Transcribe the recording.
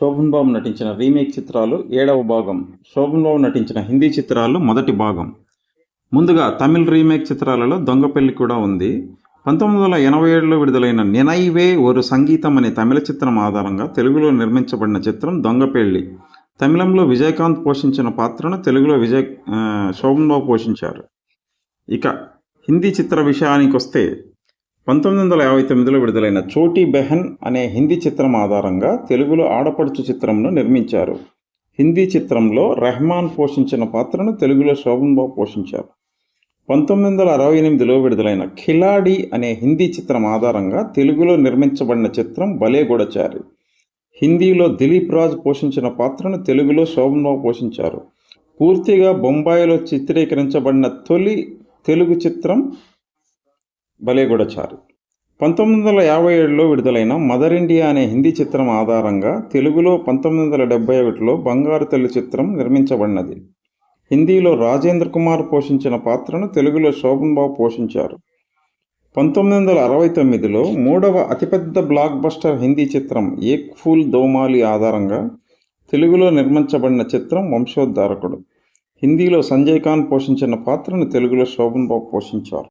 శోభన్ బాబు నటించిన రీమేక్ చిత్రాలు ఏడవ భాగం. శోభన్ బాబు నటించిన హిందీ చిత్రాలు మొదటి భాగం. ముందుగా తమిళ్ రీమేక్ చిత్రాలలో దొంగ పెళ్ళి కూడా ఉంది. పంతొమ్మిది వందల ఎనభై ఏడులో విడుదలైన నినైవే ఓరు సంగీతం అనే తమిళ చిత్రం ఆధారంగా తెలుగులో నిర్మించబడిన చిత్రం దొంగ పెళ్ళి. తమిళంలో విజయకాంత్ పోషించిన పాత్రను తెలుగులో విజయ్ శోభన్ బాబు పోషించారు. ఇక హిందీ చిత్ర విషయానికి వస్తే పంతొమ్మిది వందల యాభై తొమ్మిదిలో విడుదలైన చోటీ బెహన్ అనే హిందీ చిత్రం ఆధారంగా తెలుగులో ఆడపడుచు చిత్రంను నిర్మించారు. హిందీ చిత్రంలో రెహమాన్ పోషించిన పాత్రను తెలుగులో శోభన్ బాబు పోషించారు. పంతొమ్మిది వందల అరవై ఎనిమిదిలో విడుదలైన ఖిలాడి అనే హిందీ చిత్రం ఆధారంగా తెలుగులో నిర్మించబడిన చిత్రం భలే గూడచారి. హిందీలో దిలీప్ రాజ్ పోషించిన పాత్రను తెలుగులో శోభన్ బాబు పోషించారు. పూర్తిగా బొంబాయిలో చిత్రీకరించబడిన తొలి తెలుగు చిత్రం భలేగూడచారి పంతొమ్మిది వందల యాభై ఏడులో విడుదలైన మదర్ ఇండియా అనే హిందీ చిత్రం ఆధారంగా తెలుగులో పంతొమ్మిది వందల డెబ్బై ఒకటిలో బంగారు తల్లి చిత్రం నిర్మించబడినది. హిందీలో రాజేంద్ర కుమార్ పోషించిన పాత్రను తెలుగులో శోభన్ బాబు పోషించారు. పంతొమ్మిది వందల అరవై తొమ్మిదిలో మూడవ అతిపెద్ద బ్లాక్ బస్టర్ హిందీ చిత్రం ఏక్ ఫూల్ దోమాలి ఆధారంగా తెలుగులో నిర్మించబడిన చిత్రం వంశోద్ధారకుడు. హిందీలో సంజయ్ ఖాన్ పోషించిన పాత్రను తెలుగులో శోభన్ బాబు పోషించారు.